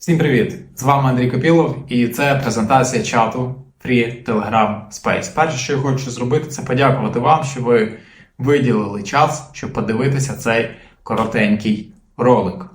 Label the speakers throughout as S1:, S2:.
S1: Всім привіт! З вами Андрій Копілов, і це презентація чату Free Telegram Space. Перше, що я хочу зробити, це подякувати вам, що ви виділили час, щоб подивитися цей коротенький ролик.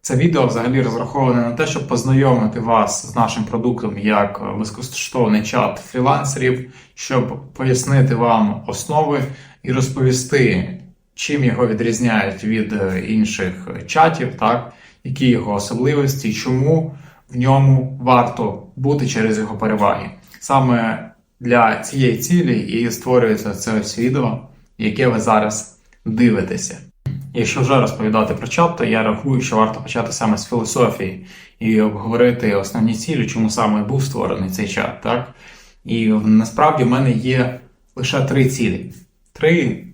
S1: Це відео взагалі розраховане на те, щоб познайомити вас з нашим продуктом як безкоштовний чат фрілансерів, щоб пояснити вам основи і розповісти, чим його відрізняють від е, інших чатів, так, які його особливості, чому в ньому варто бути через його переваги. Саме для цієї цілі і створюється це ось відео, яке ви зараз дивитеся. Якщо вже розповідати про чат, то я рахую, що варто почати саме з філософії і обговорити основні цілі, чому саме був створений цей чат. Так? І насправді в мене є лише три цілі. Три,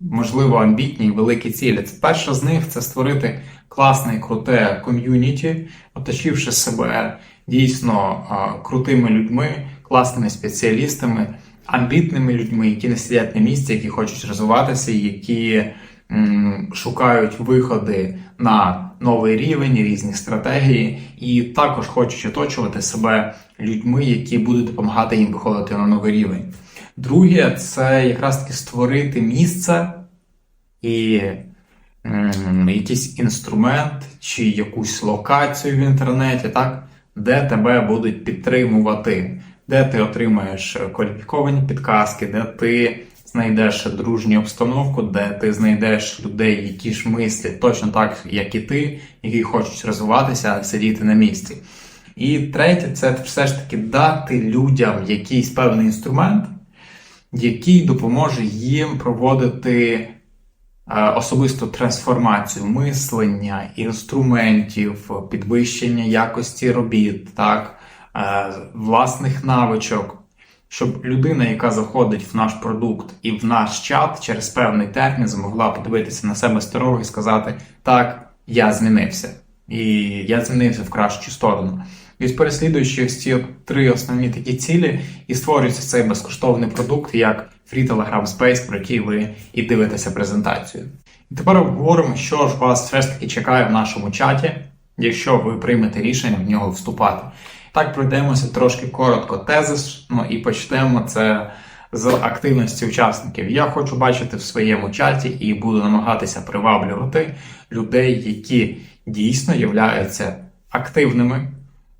S1: можливо, амбітні великі цілі. Перша з них це створити класне круте ком'юніті, оточивши себе дійсно крутими людьми, класними спеціалістами, амбітними людьми, які не сидять на місці, які хочуть розвиватися, які шукають виходи на новий рівень, різні стратегії, і також хочуть оточувати себе людьми, які будуть допомагати їм виходити на новий рівень. Друге, це якраз таки створити місце і якийсь інструмент чи якусь локацію в інтернеті, так, де тебе будуть підтримувати, де ти отримаєш кваліфіковані підказки, де ти знайдеш дружню обстановку, де ти знайдеш людей, які ж мислять точно так, як і ти, які хочуть розвиватися, сидіти на місці. І третє, це все ж таки дати людям якийсь певний інструмент, який допоможе їм проводити е, особисту трансформацію мислення, інструментів, підвищення якості робіт, так, е, власних навичок, щоб людина, яка заходить в наш продукт і в наш чат через певний термін, змогла подивитися на себе старого і сказати: Так, я змінився, і я змінився в кращу сторону. І переслідуючи ці три основні такі цілі, і створюється цей безкоштовний продукт як Free Telegram Space, про який ви і дивитеся презентацію. І тепер обговоримо, що ж вас все ж таки чекає в нашому чаті, якщо ви приймете рішення в нього вступати. Так пройдемося трошки коротко тезис, ну і почнемо це з активності учасників. Я хочу бачити в своєму чаті і буду намагатися приваблювати людей, які дійсно являються активними.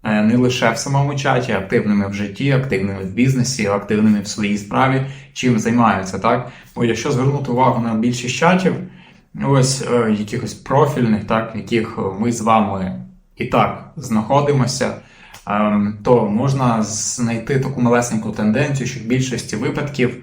S1: Е, не лише в самому чаті, активними в житті, активними в бізнесі, активними в своїй справі, чим займаються. Так, Бо якщо звернути увагу на більшість чатів, ось е, якихось профільних, так, в яких ми з вами і так знаходимося, е, то можна знайти таку малесеньку тенденцію, що в більшості випадків,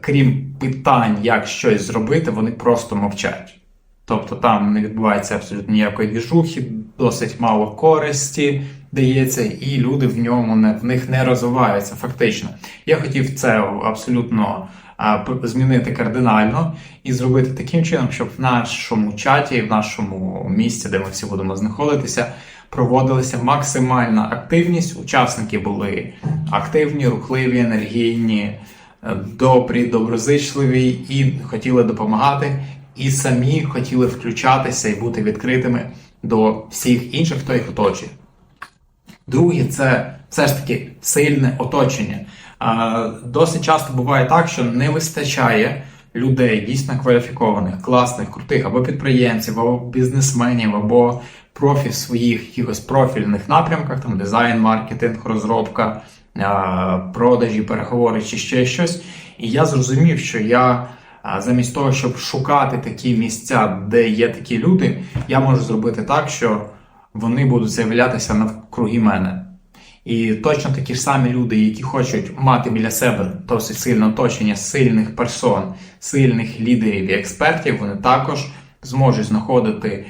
S1: крім питань, як щось зробити, вони просто мовчать. Тобто там не відбувається абсолютно ніякої двіжухи, досить мало користі дається, і люди в ньому не в них не розвиваються. Фактично, я хотів це абсолютно змінити кардинально і зробити таким чином, щоб в нашому чаті, в нашому місці, де ми всі будемо знаходитися, проводилася максимальна активність. Учасники були активні, рухливі, енергійні, добрі, доброзичливі і хотіли допомагати. І самі хотіли включатися і бути відкритими до всіх інших, хто їх оточує. Друге, це все ж таки сильне оточення. Досить часто буває так, що не вистачає людей дійсно кваліфікованих, класних, крутих або підприємців, або бізнесменів, або профі в своїх якихось профільних напрямках, там дизайн, маркетинг, розробка, продажі, переговори чи ще щось. І я зрозумів, що я. Замість того, щоб шукати такі місця, де є такі люди, я можу зробити так, що вони будуть з'являтися навкруги мене. І точно такі ж самі люди, які хочуть мати біля себе досить сильне оточення сильних персон, сильних лідерів і експертів, вони також зможуть знаходити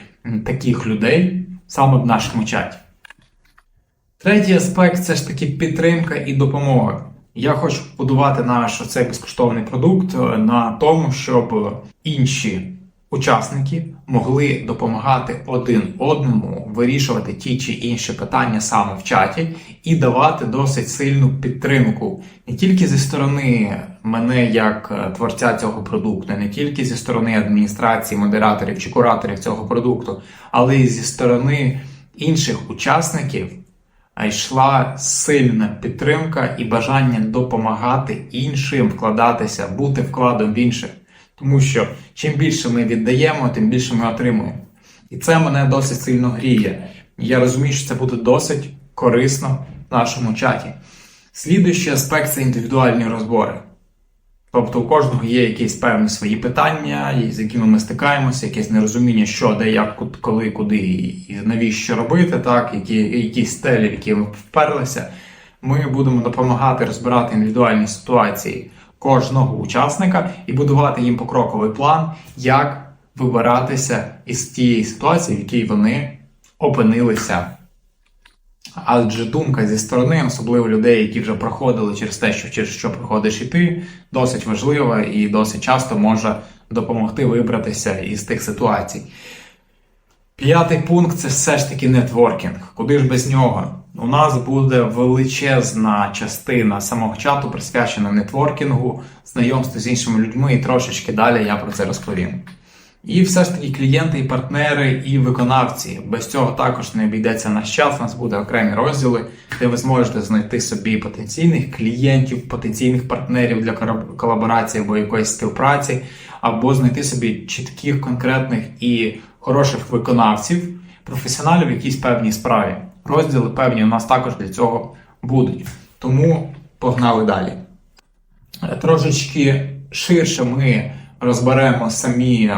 S1: таких людей саме в нашому чаті. Третій аспект це ж таки підтримка і допомога. Я хочу будувати наш цей безкоштовний продукт на тому, щоб інші учасники могли допомагати один одному вирішувати ті чи інші питання саме в чаті і давати досить сильну підтримку не тільки зі сторони мене як творця цього продукту, не тільки зі сторони адміністрації, модераторів чи кураторів цього продукту, але й зі сторони інших учасників йшла сильна підтримка і бажання допомагати іншим вкладатися, бути вкладом в інших. Тому що чим більше ми віддаємо, тим більше ми отримуємо. І це мене досить сильно гріє. Я розумію, що це буде досить корисно в нашому чаті. Слідуючий аспект це індивідуальні розбори. Тобто у кожного є якісь певні свої питання, з якими ми стикаємося, якесь нерозуміння, що, де, як, коли, куди і навіщо робити, так, які, якісь стелі, в які ми вперлися. Ми будемо допомагати розбирати індивідуальні ситуації кожного учасника і будувати їм покроковий план, як вибиратися із тієї ситуації, в якій вони опинилися. Адже думка зі сторони, особливо людей, які вже проходили через те, що через що проходиш і ти, досить важлива і досить часто може допомогти вибратися із тих ситуацій. П'ятий пункт це все ж таки нетворкінг. Куди ж без нього? У нас буде величезна частина самого чату присвячена нетворкінгу, знайомству з іншими людьми, і трошечки далі я про це розповім. І все ж таки клієнти, і партнери, і виконавці. Без цього також не обійдеться наш час. У нас буде окремі розділи, де ви зможете знайти собі потенційних клієнтів, потенційних партнерів для колаборації або якоїсь співпраці, або знайти собі чітких, конкретних і хороших виконавців, професіоналів в якійсь певній справі. Розділи певні у нас також для цього будуть. Тому погнали далі. Трошечки ширше ми розберемо самі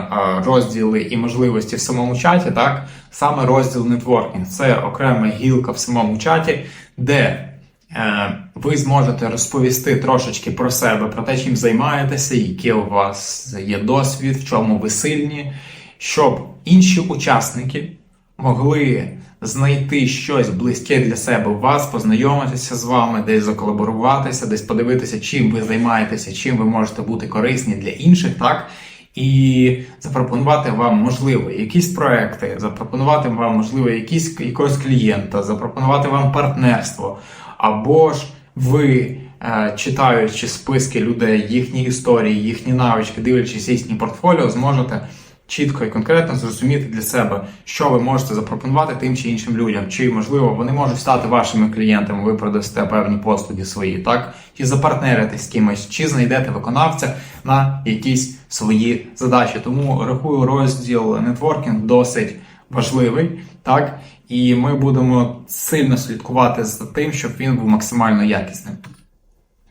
S1: розділи і можливості в самому чаті, так саме розділ нетворкінг це окрема гілка в самому чаті, де е, ви зможете розповісти трошечки про себе, про те, чим займаєтеся, який у вас є досвід, в чому ви сильні, щоб інші учасники могли знайти щось близьке для себе у вас, познайомитися з вами, десь заколаборуватися, десь подивитися, чим ви займаєтеся, чим ви можете бути корисні для інших, так? І запропонувати вам, можливо, якісь проекти, запропонувати вам, можливо, якісь, якогось клієнта, запропонувати вам партнерство, або ж ви. Е, читаючи списки людей, їхні історії, їхні навички, дивлячись їхні портфоліо, зможете чітко і конкретно зрозуміти для себе, що ви можете запропонувати тим чи іншим людям, чи можливо вони можуть стати вашими клієнтами, ви продасте певні послуги свої, так чи запартнеритесь з кимось, чи знайдете виконавця на якісь свої задачі. Тому рахую розділ нетворкінг досить важливий, так і ми будемо сильно слідкувати за тим, щоб він був максимально якісним.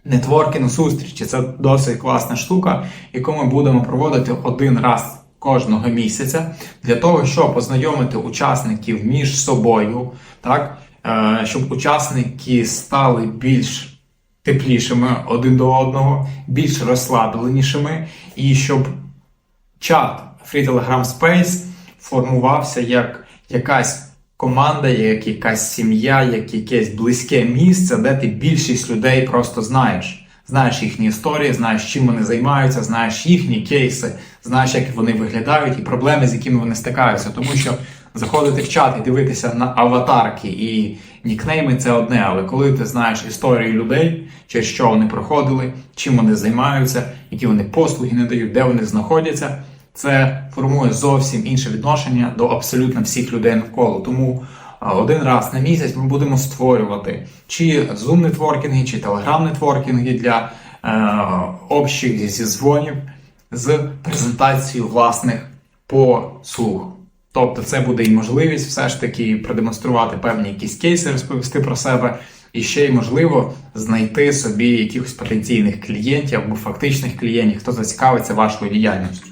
S1: Нетворкінг зустрічі це досить класна штука, яку ми будемо проводити один раз кожного місяця для того, щоб познайомити учасників між собою, так, е, щоб учасники стали більш теплішими один до одного, більш розслабленішими, і щоб чат Free Telegram Space формувався як якась команда, як якась сім'я, як якесь близьке місце, де ти більшість людей просто знаєш. Знаєш їхні історії, знаєш, чим вони займаються, знаєш їхні кейси, знаєш, як вони виглядають, і проблеми, з якими вони стикаються. Тому що заходити в чат і дивитися на аватарки і нікнейми це одне, але коли ти знаєш історії людей, через що вони проходили, чим вони займаються, які вони послуги не дають, де вони знаходяться. Це формує зовсім інше відношення до абсолютно всіх людей навколо. Тому один раз на місяць ми будемо створювати чи Zoom нетворкінги, чи Telegram нетворкінги для е, общих зізвонів з презентацією власних послуг. Тобто це буде і можливість все ж таки продемонструвати певні якісь кейси, розповісти про себе, і ще й можливо знайти собі якихось потенційних клієнтів або фактичних клієнтів, хто зацікавиться вашою діяльністю.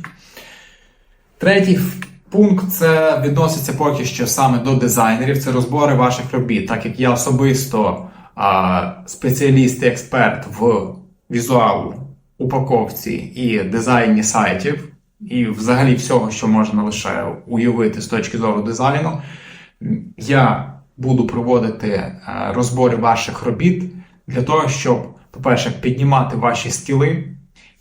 S1: Третій Пункт це відноситься поки що саме до дизайнерів, це розбори ваших робіт, так як я особисто а, спеціаліст і експерт в візуалу, упаковці і дизайні сайтів, і взагалі всього, що можна лише уявити з точки зору дизайну, я буду проводити розбори ваших робіт для того, щоб, по-перше, піднімати ваші скіли,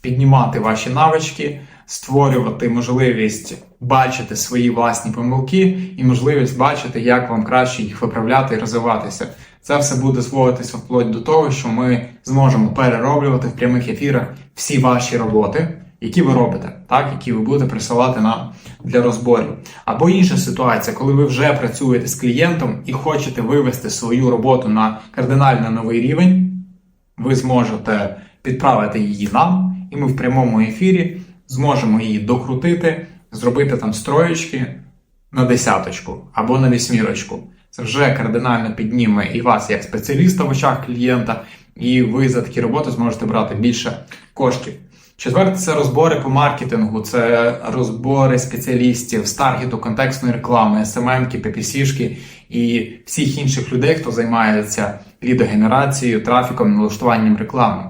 S1: піднімати ваші навички створювати можливість бачити свої власні помилки і можливість бачити, як вам краще їх виправляти і розвиватися. Це все буде зводитися вплоть до того, що ми зможемо перероблювати в прямих ефірах всі ваші роботи, які ви робите, так, які ви будете присилати нам для розборів. Або інша ситуація, коли ви вже працюєте з клієнтом і хочете вивести свою роботу на кардинально новий рівень, ви зможете підправити її нам, і ми в прямому ефірі зможемо її докрутити, зробити там строєчки на десяточку або на вісьмірочку. Це вже кардинально підніме і вас як спеціаліста в очах клієнта, і ви за такі роботи зможете брати більше коштів. Четверте це розбори по маркетингу, це розбори спеціалістів з таргету контекстної реклами, СММки, ППСішки і всіх інших людей, хто займається лідогенерацією, трафіком, налаштуванням реклами.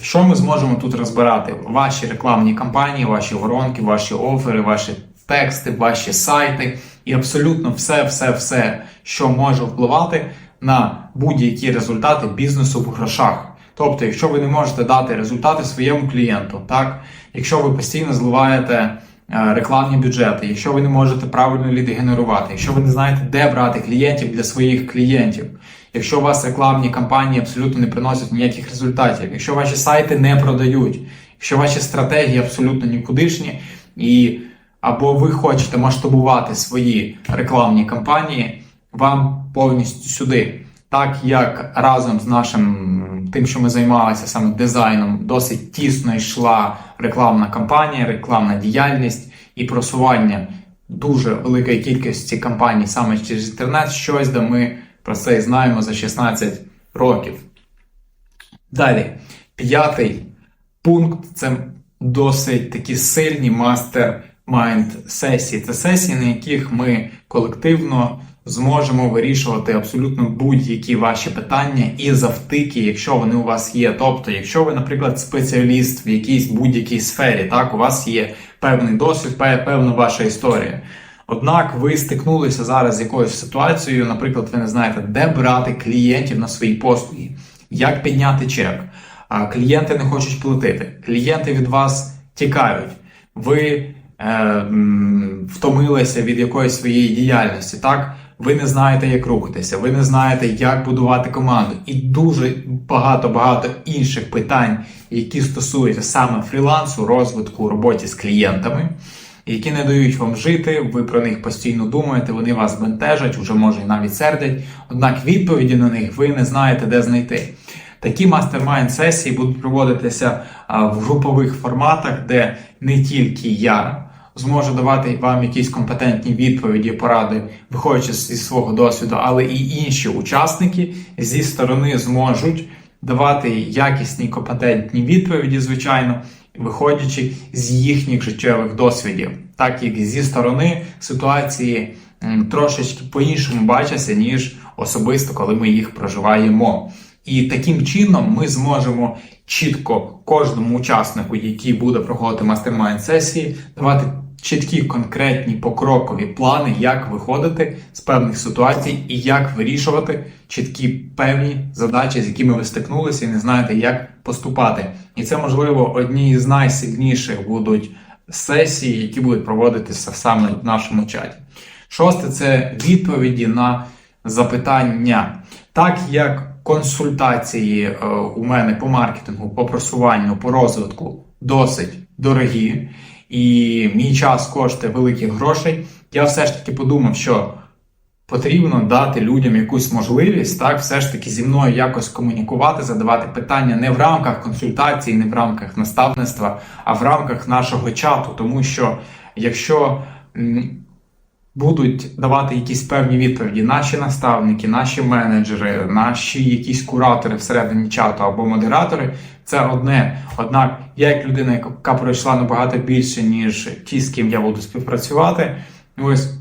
S1: Що ми зможемо тут розбирати? Ваші рекламні кампанії, ваші воронки, ваші офери, ваші тексти, ваші сайти і абсолютно все, все, все, що може впливати на будь-які результати бізнесу в грошах. Тобто, якщо ви не можете дати результати своєму клієнту, так якщо ви постійно зливаєте е, рекламні бюджети, якщо ви не можете правильно ліди генерувати, якщо ви не знаєте, де брати клієнтів для своїх клієнтів, якщо у вас рекламні кампанії абсолютно не приносять ніяких результатів, якщо ваші сайти не продають, якщо ваші стратегії абсолютно нікудишні, і або ви хочете масштабувати свої рекламні кампанії, вам повністю сюди. Так як разом з нашим тим, що ми займалися саме дизайном, досить тісно йшла рекламна кампанія, рекламна діяльність і просування дуже великої кількості кампаній саме через інтернет, щось де ми про це і знаємо за 16 років. Далі, п'ятий пункт це досить такі сильні мастер-майнд сесії. Це сесії, на яких ми колективно зможемо вирішувати абсолютно будь-які ваші питання і завтики, якщо вони у вас є. Тобто, якщо ви, наприклад, спеціаліст в якійсь будь-якій сфері, так, у вас є певний досвід, певна ваша історія. Однак ви стикнулися зараз з якоюсь ситуацією, наприклад, ви не знаєте, де брати клієнтів на свої послуги, як підняти чек. Клієнти не хочуть платити, клієнти від вас тікають. Ви втомилися від якоїсь своєї діяльності, так? Ви не знаєте, як рухатися, ви не знаєте, як будувати команду, і дуже багато-багато інших питань, які стосуються саме фрілансу, розвитку, роботі з клієнтами, які не дають вам жити. Ви про них постійно думаєте, вони вас бентежать, уже може і навіть сердять. Однак відповіді на них ви не знаєте, де знайти. Такі мастер-майнд сесії будуть проводитися в групових форматах, де не тільки я зможу давати вам якісь компетентні відповіді, поради, виходячи зі свого досвіду, але і інші учасники зі сторони зможуть давати якісні компетентні відповіді, звичайно, виходячи з їхніх життєвих досвідів, так як зі сторони ситуації трошечки по-іншому бачаться, ніж особисто, коли ми їх проживаємо. І таким чином ми зможемо чітко кожному учаснику, який буде проходити мастер-майнд сесії, давати чіткі конкретні покрокові плани, як виходити з певних ситуацій і як вирішувати чіткі певні задачі, з якими ви стикнулися, і не знаєте, як поступати. І це можливо одні з найсильніших будуть сесії, які будуть проводитися саме в нашому чаті. Шосте це відповіді на запитання. Так як консультації е, у мене по маркетингу, по просуванню, по розвитку досить дорогі, і мій час коштує великих грошей, я все ж таки подумав, що потрібно дати людям якусь можливість, так, все ж таки зі мною якось комунікувати, задавати питання не в рамках консультації, не в рамках наставництва, а в рамках нашого чату. Тому що якщо будуть давати якісь певні відповіді. Наші наставники, наші менеджери, наші якісь куратори всередині чату або модератори це одне. Однак, я, як людина, яка пройшла набагато більше, ніж ті, з ким я буду співпрацювати, ось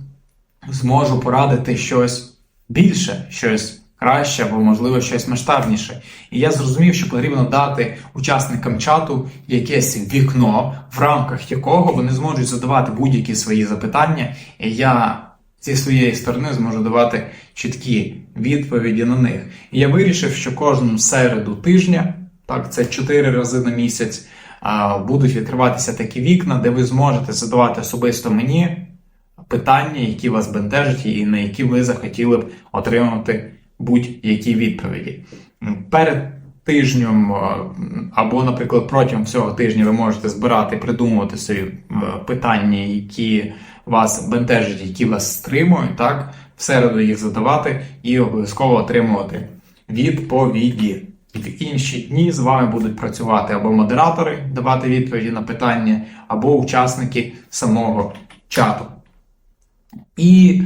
S1: зможу порадити щось більше, щось краще або, можливо, щось масштабніше. І я зрозумів, що потрібно дати учасникам чату якесь вікно, в рамках якого вони зможуть задавати будь-які свої запитання, і я зі своєї сторони зможу давати чіткі відповіді на них. І я вирішив, що кожну середу тижня, так, це 4 рази на місяць, будуть відкриватися такі вікна, де ви зможете задавати особисто мені питання, які вас бентежать, і на які ви захотіли б отримати будь-які відповіді. Перед тижнем, е, або, наприклад, протягом всього тижня ви можете збирати, придумувати собі е, питання, які вас бентежать, які вас стримують, так? В середу їх задавати і обов'язково отримувати відповіді. І В інші дні з вами будуть працювати або модератори, давати відповіді на питання, або учасники самого чату. І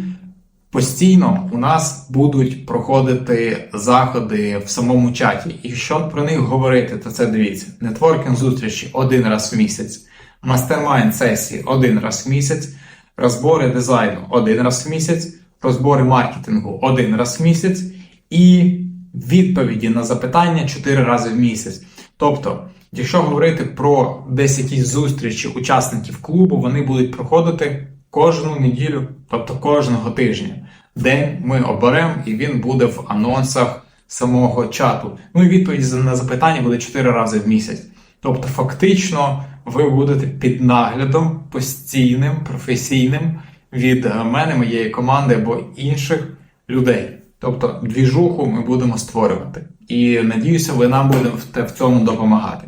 S1: постійно у нас будуть проходити заходи в самому чаті. І що про них говорити, то це дивіться: нетворкінг зустрічі один раз в місяць, мастермайн сесії один раз в місяць, розбори дизайну один раз в місяць, розбори маркетингу один раз в місяць і відповіді на запитання 4 рази в місяць. Тобто, якщо говорити про десь якісь зустрічі учасників клубу, вони будуть проходити кожну неділю, тобто кожного тижня. День ми оберемо, і він буде в анонсах самого чату. Ну і відповідь на запитання буде 4 рази в місяць. Тобто, фактично, ви будете під наглядом постійним, професійним від мене, моєї команди або інших людей. Тобто, двіжуху ми будемо створювати. І надіюся, ви нам будете в цьому допомагати.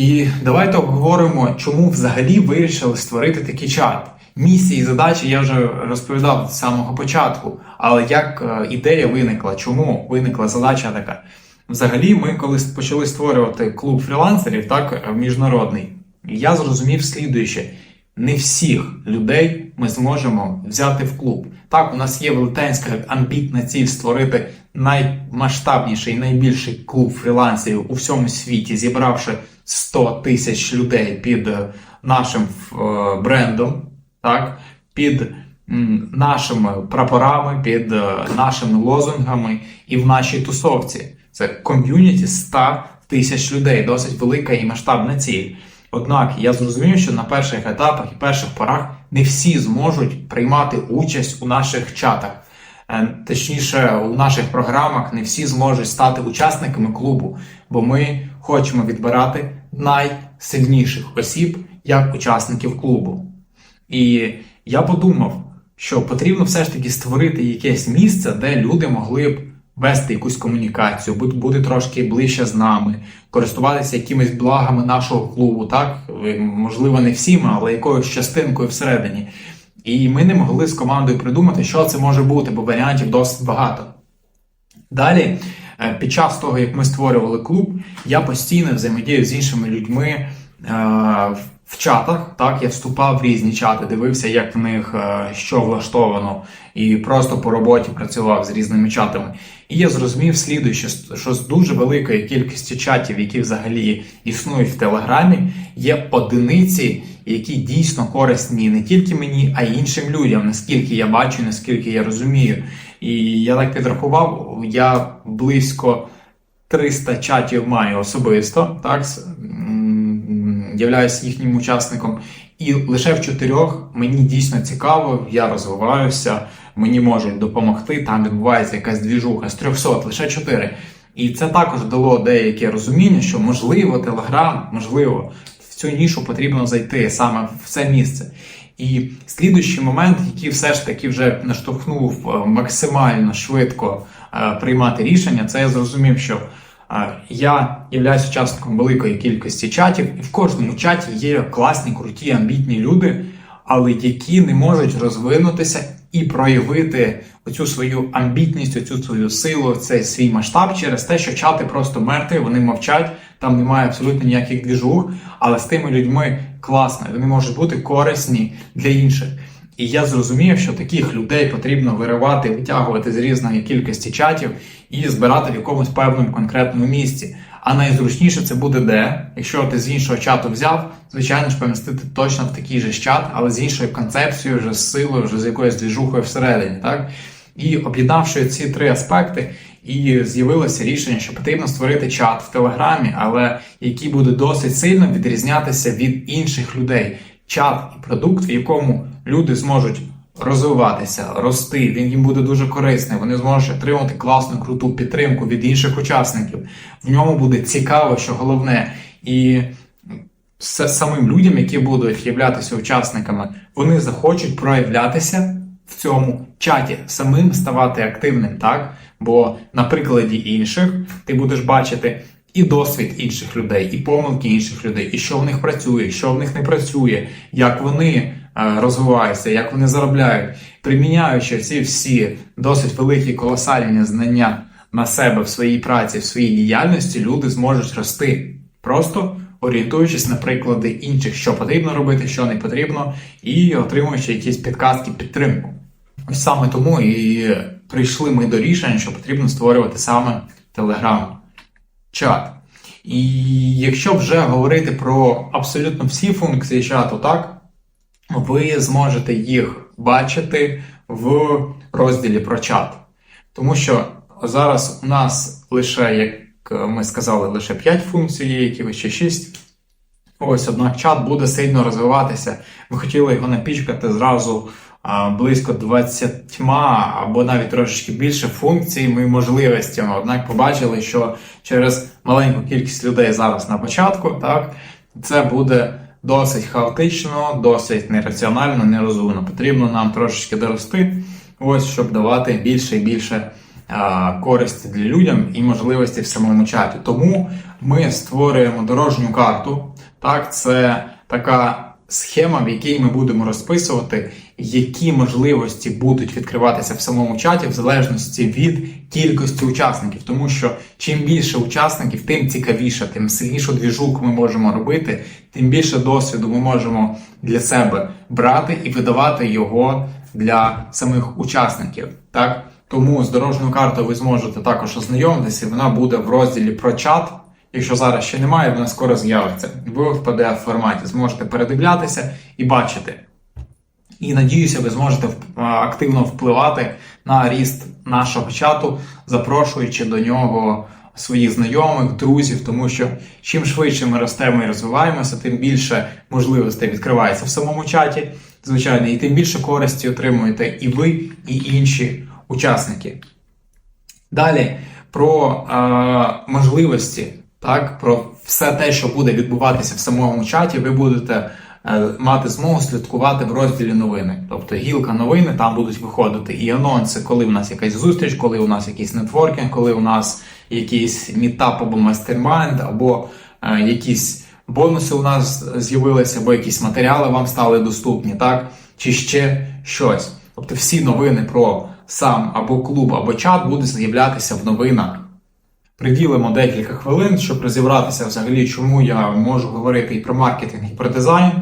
S1: І давайте обговоримо, чому взагалі вирішили створити такий чат. Місії і задачі я вже розповідав з самого початку, але як е, ідея виникла, чому виникла задача така? Взагалі, ми коли почали створювати клуб фрілансерів, так, е, міжнародний, я зрозумів слідуюче: не всіх людей ми зможемо взяти в клуб. Так, у нас є велетенська амбітна ціль створити наймасштабніший найбільший клуб фрілансерів у всьому світі, зібравши 100 тисяч людей під е, нашим е, брендом, так, під нашими прапорами, під е, нашими лозунгами і в нашій тусовці. Це ком'юніті 100 тисяч людей, досить велика і масштабна ціль. Однак я зрозумів, що на перших етапах і перших порах не всі зможуть приймати участь у наших чатах. Точніше, у наших програмах не всі зможуть стати учасниками клубу, бо ми хочемо відбирати найсильніших осіб як учасників клубу. І я подумав, що потрібно все ж таки створити якесь місце, де люди могли б вести якусь комунікацію, бути трошки ближче з нами, користуватися якимись благами нашого клубу, так? Можливо, не всіма, але якоюсь частинкою всередині. І ми не могли з командою придумати, що це може бути, бо варіантів досить багато. Далі, е, під час того, як ми створювали клуб, я постійно взаємодію з іншими людьми в чатах. Так, я вступав в різні чати, дивився, як в них е, що влаштовано, і просто по роботі працював з різними чатами. І я зрозумів слідуюче, що з дуже великої кількості чатів, які взагалі існують в Телеграмі, є одиниці, які дійсно корисні не тільки мені, а й іншим людям, наскільки я бачу, наскільки я розумію. І я так підрахував, я близько 300 чатів маю особисто, так, являюсь їхнім учасником. І лише в чотирьох мені дійсно цікаво, я розвиваюся, мені можуть допомогти. Там відбувається якась двіжуха з 300, лише 4. І це також дало деяке розуміння, що можливо, Телеграм, можливо, в цю нішу потрібно зайти саме в це місце. І слідуючий момент, який все ж таки вже наштовхнув е, максимально швидко е, приймати рішення, це я зрозумів, що я являюсь учасником великої кількості чатів, і в кожному чаті є класні, круті, амбітні люди, але які не можуть розвинутися і проявити оцю свою амбітність, оцю свою силу, цей свій масштаб через те, що чати просто мертві, вони мовчать, там немає абсолютно ніяких двіжух, але з тими людьми класно, вони можуть бути корисні для інших. І я зрозумів, що таких людей потрібно виривати, витягувати з різної кількості чатів і збирати в якомусь певному конкретному місці. А найзручніше це буде де, якщо ти з іншого чату взяв, звичайно ж помістити точно в такий же чат, але з іншою концепцією, вже з силою, вже з якоюсь двіжухою всередині. так? І об'єднавши ці три аспекти, і з'явилося рішення, що потрібно створити чат в Телеграмі, але який буде досить сильно відрізнятися від інших людей. Чат і продукт, в якому люди зможуть розвиватися, рости, він їм буде дуже корисний. Вони зможуть отримати класну, круту підтримку від інших учасників. В ньому буде цікаво, що головне. І самим людям, які будуть являтися учасниками, вони захочуть проявлятися в цьому чаті самим ставати активним, так? Бо на прикладі інших ти будеш бачити і досвід інших людей, і помилки інших людей, і що в них працює, що в них не працює, як вони е, розвиваються, як вони заробляють, приміняючи ці всі досить великі колосальні знання на себе в своїй праці, в своїй діяльності, люди зможуть рости. Просто орієнтуючись на приклади інших, що потрібно робити, що не потрібно, і отримуючи якісь підказки, підтримку. Ось саме тому і прийшли ми до рішення, що потрібно створювати саме Telegram-чат. І якщо вже говорити про абсолютно всі функції чату, так, ви зможете їх бачити в розділі про чат. Тому що зараз у нас лише, як ми сказали, лише 5 функцій, які ще 6. Ось, однак чат буде сильно розвиватися. Ми хотіли його напічкати зразу близько 20 або навіть трошечки більше функціями і можливостями. Однак побачили, що через маленьку кількість людей зараз на початку, так, це буде досить хаотично, досить нераціонально, нерозумно. Потрібно нам трошечки дорости, ось, щоб давати більше і більше користі для людям і можливості в самому чаті. Тому ми створюємо дорожню карту. Так, це така схема, в якій ми будемо розписувати, які можливості будуть відкриватися в самому чаті, в залежності від кількості учасників. Тому що чим більше учасників, тим цікавіше, тим сильнішу двіжук ми можемо робити, тим більше досвіду ми можемо для себе брати і видавати його для самих учасників. Так? Тому з дорожньою картою ви зможете також ознайомитися, вона буде в розділі про чат. Якщо зараз ще немає, вона скоро з'явиться. Ви в pdf форматі зможете передивлятися і бачити. І надіюся, ви зможете активно впливати на ріст нашого чату, запрошуючи до нього своїх знайомих, друзів, тому що чим швидше ми ростемо і розвиваємося, тим більше можливостей відкривається в самому чаті, звичайно, і тим більше користі отримуєте і ви, і інші учасники. Далі про е, можливості так, про все те, що буде відбуватися в самому чаті, ви будете мати змогу слідкувати в розділі новини. Тобто гілка новини, там будуть виходити і анонси, коли у нас якась зустріч, коли у нас якийсь нетворкінг, коли у нас якийсь мітап або мастермайнд, або е, якісь бонуси у нас з'явилися, або якісь матеріали вам стали доступні, так? Чи ще щось. Тобто всі новини про сам або клуб, або чат будуть з'являтися в новинах приділимо декілька хвилин, щоб розібратися взагалі, чому я можу говорити і про маркетинг, і про дизайн.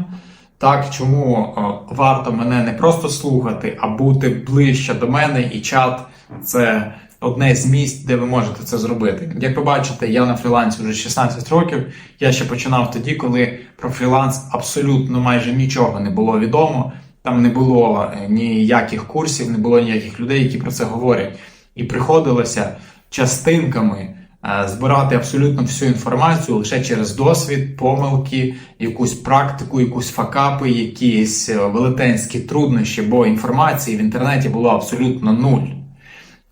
S1: Так, чому е, варто мене не просто слухати, а бути ближче до мене, і чат це одне з місць, де ви можете це зробити. Як ви бачите, я на фрілансі вже 16 років. Я ще починав тоді, коли про фріланс абсолютно майже нічого не було відомо. Там не було е, ніяких курсів, не було ніяких людей, які про це говорять. І приходилося частинками збирати абсолютно всю інформацію лише через досвід, помилки, якусь практику, якусь факапи, якісь е, велетенські труднощі, бо інформації в інтернеті було абсолютно нуль.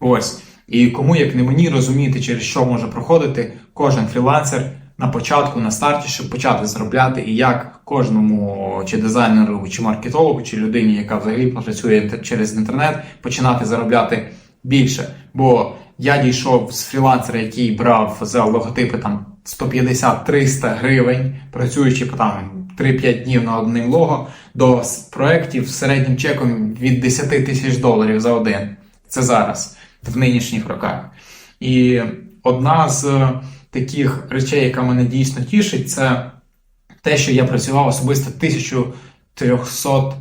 S1: Ось. І кому, як не мені, розуміти, через що може проходити кожен фрілансер на початку, на старті, щоб почати заробляти, і як кожному чи дизайнеру, чи маркетологу, чи людині, яка взагалі працює через інтернет, починати заробляти більше. Бо я дійшов з фрілансера, який брав за логотипи там 150-300 гривень, працюючи по там 3-5 днів на одним лого, до проєктів з середнім чеком від 10 тисяч доларів за один. Це зараз, в нинішніх роках. І одна з таких речей, яка мене дійсно тішить, це те, що я працював особисто 1300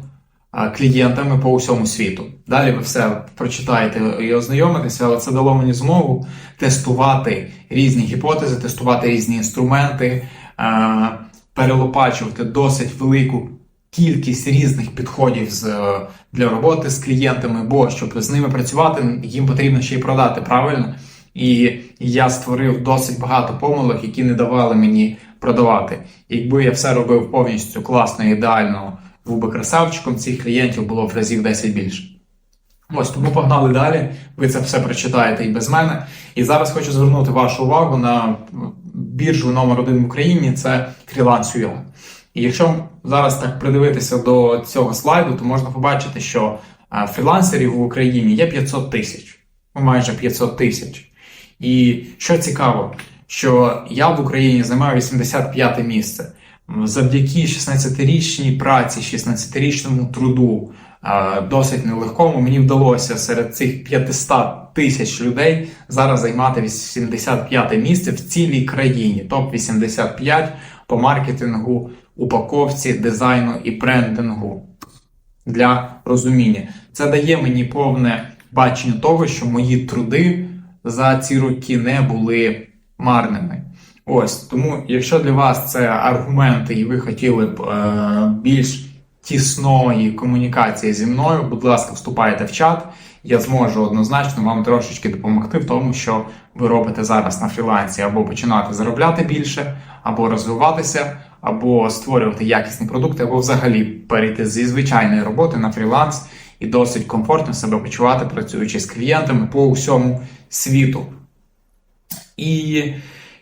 S1: клієнтами по усьому світу. Далі ви все прочитаєте і ознайомитеся, але це дало мені змогу тестувати різні гіпотези, тестувати різні інструменти, перелопачувати досить велику. Кількість різних підходів з, для роботи з клієнтами, бо щоб з ними працювати, їм потрібно ще й продати правильно. І я створив досить багато помилок, які не давали мені продавати. Якби я все робив повністю класно, ідеально, був би красавчиком, цих клієнтів було в разів 10 більше. Ось тому погнали далі. Ви це все прочитаєте і без мене. І зараз хочу звернути вашу увагу на біржу номер один в Україні це Freelance.ua. І якщо зараз так придивитися до цього слайду, то можна побачити, що фрілансерів в Україні є 500 тисяч, ну, майже 500 тисяч. І що цікаво, що я в Україні займаю 85 місце. Завдяки 16-річній праці, 16-річному труду, досить нелегкому, мені вдалося серед цих 500 тисяч людей зараз займати 85 місце в цілій країні, топ-85 по маркетингу, упаковці, дизайну і брендингу для розуміння. Це дає мені повне бачення того, що мої труди за ці роки не були марними. Ось тому, якщо для вас це аргументи, і ви хотіли б е, більш тісної комунікації зі мною, будь ласка, вступайте в чат. Я зможу однозначно вам трошечки допомогти в тому, що ви робите зараз на фрілансі, або починати заробляти більше, або розвиватися, або створювати якісні продукти, або взагалі перейти зі звичайної роботи на фріланс і досить комфортно себе почувати, працюючи з клієнтами по усьому світу. І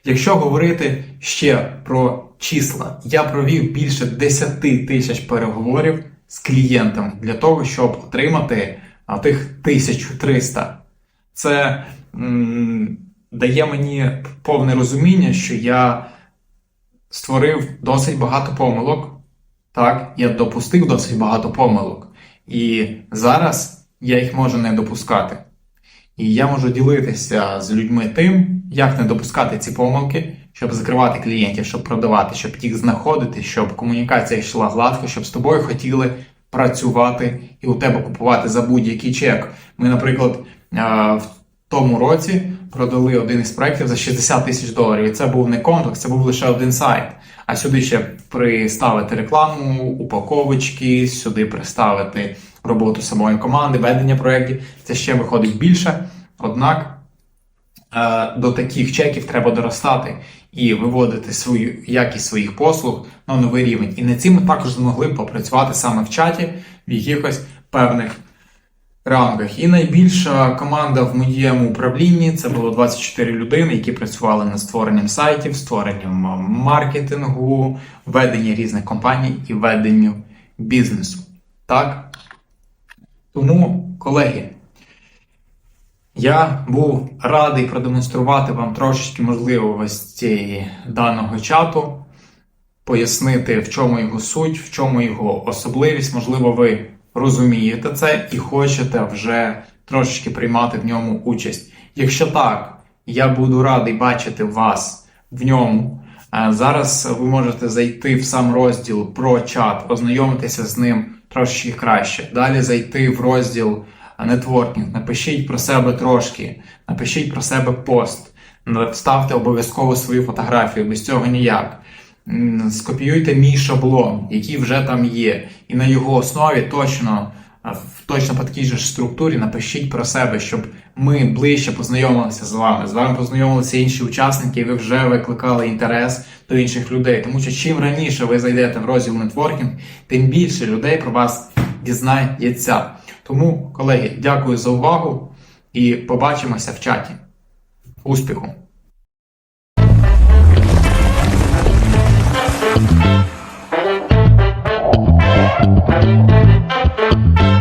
S1: якщо говорити ще про числа, я провів більше 10 тисяч переговорів з клієнтами для того, щоб отримати тих 1300. Це м, дає мені повне розуміння, що я створив досить багато помилок. Так, я допустив досить багато помилок. І зараз я їх можу не допускати. І я можу ділитися з людьми тим, як не допускати ці помилки, щоб закривати клієнтів, щоб продавати, щоб їх знаходити, щоб комунікація йшла гладко, щоб з тобою хотіли працювати і у тебе купувати за будь-який чек. Ми, наприклад, в тому році продали один із проєктів за 60 тисяч доларів. І це був не контракт, це був лише один сайт. А сюди ще приставити рекламу, упаковочки, сюди приставити роботу самої команди, ведення проєктів. Це ще виходить більше. Однак е, до таких чеків треба доростати і виводити свою якість своїх послуг на новий рівень. І над цим ми також змогли попрацювати саме в чаті в якихось певних рангах. І найбільша команда в моєму управлінні це було 24 людини, які працювали над створенням сайтів, створенням маркетингу, веденням різних компаній і веденням бізнесу. Так? Тому, колеги, я був радий продемонструвати вам трошечки можливості даного чату, пояснити, в чому його суть, в чому його особливість. Можливо, ви розумієте це і хочете вже трошечки приймати в ньому участь. Якщо так, я буду радий бачити вас в ньому. Е, Зараз ви можете зайти в сам розділ про чат, ознайомитися з ним трошечки краще. Далі зайти в розділ нетворкінг, напишіть про себе трошки, напишіть про себе пост, вставте обов'язково свою фотографію, без цього ніяк. Скопіюйте мій шаблон, який вже там є, і на його основі точно в точно по такій же структурі напишіть про себе, щоб ми ближче познайомилися з вами. З вами познайомилися інші учасники, і ви вже викликали інтерес до інших людей. Тому що чим раніше ви зайдете в розділ нетворкінг, тим більше людей про вас дізнається. Тому, колеги, дякую за увагу і побачимося в чаті. Успіху!
S2: Thank you.